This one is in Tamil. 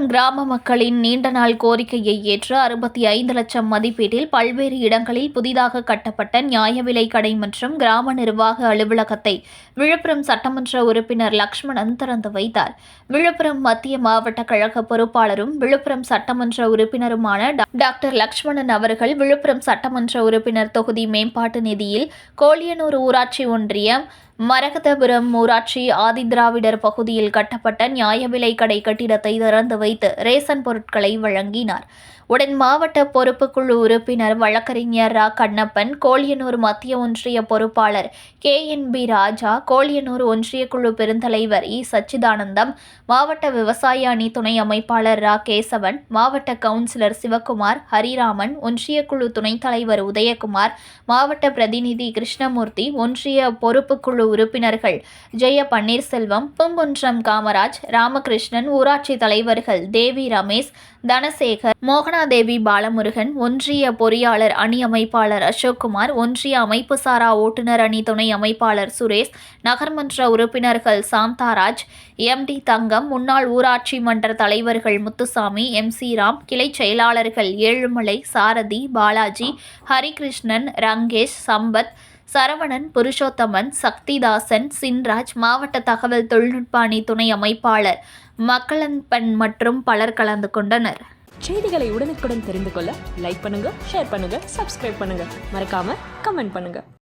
விழுப்புரம் கிராம மக்களின் நீண்ட நாள் கோரிக்கையை ஏற்று அறுபத்தி ஐந்து லட்சம் மதிப்பீட்டில் பல்வேறு இடங்களில் புதிதாக கட்டப்பட்ட நியாய விலை கடை மற்றும் கிராம நிர்வாக அலுவலகத்தை விழுப்புரம் சட்டமன்ற உறுப்பினர் லக்ஷ்மணன் திறந்து வைத்தார். விழுப்புரம் மத்திய மாவட்ட கழக பொறுப்பாளரும் விழுப்புரம் சட்டமன்ற உறுப்பினருமான டாக்டர் லக்ஷ்மணன் அவர்கள் விழுப்புரம் சட்டமன்ற உறுப்பினர் தொகுதி மேம்பாட்டு நிதியில் கோலியனூர் ஊராட்சி ஒன்றியம் மரகதபுரம் ஊராட்சி ஆதிதிராவிடர் பகுதியில் கட்டப்பட்ட நியாய விலை கடை கட்டிடத்தை திறந்து வைத்து ரேசன் பொருட்களை வழங்கினார். உடன் மாவட்ட பொறுப்புக்குழு உறுப்பினர் வழக்கறிஞர் ரா. கண்ணப்பன் கோழியனூர் மத்திய ஒன்றிய பொறுப்பாளர் K. N. P. Raja Koliyanur ஒன்றிய குழு பெருந்தலைவர் இ. சச்சிதானந்தம் மாவட்ட விவசாய அணி துணை அமைப்பாளர் ரா. கேசவன் மாவட்ட கவுன்சிலர் சிவக்குமார் ஹரிராமன் ஒன்றிய குழு துணைத் தலைவர் உதயகுமார் மாவட்ட பிரதிநிதி கிருஷ்ணமூர்த்தி ஒன்றிய பொறுப்புக்குழு உறுப்பினர்கள். ஜெய பன்னீர்செல்வம் பூங்குன்றம் காமராஜ் ராமகிருஷ்ணன் ஊராட்சி தலைவர்கள் தேவி ரமேஷ் தனசேகர் மோகனாதேவி பாலமுருகன் ஒன்றிய பொறியாளர் அணி அமைப்பாளர் அசோக்குமார் ஒன்றிய அமைப்பு சாரா ஓட்டுநர் அணி துணை அமைப்பாளர் சுரேஷ் நகர்மன்ற உறுப்பினர்கள் சாந்தாராஜ் எம்டி தங்கம் முன்னாள் ஊராட்சி மன்ற தலைவர்கள் முத்துசாமி எம். சி. ராம் கிளை செயலாளர்கள் ஏழுமலை சாரதி பாலாஜி ஹரிகிருஷ்ணன் ரங்கேஷ் சம்பத் சரவணன் புருஷோத்தமன் சக்திதாசன் சின்ராஜ் மாவட்ட தகவல் தொழில்நுட்ப அணி துணை அமைப்பாளர் மக்களன்பன் மற்றும் பலர் கலந்து கொண்டனர். செய்திகளை உடனுக்குடன் தெரிந்து கொள்ள லைக் பண்ணுங்க ஷேர் பண்ணுங்க சப்ஸ்கிரைப் பண்ணுங்க. மறக்காம கமெண்ட் பண்ணுங்க.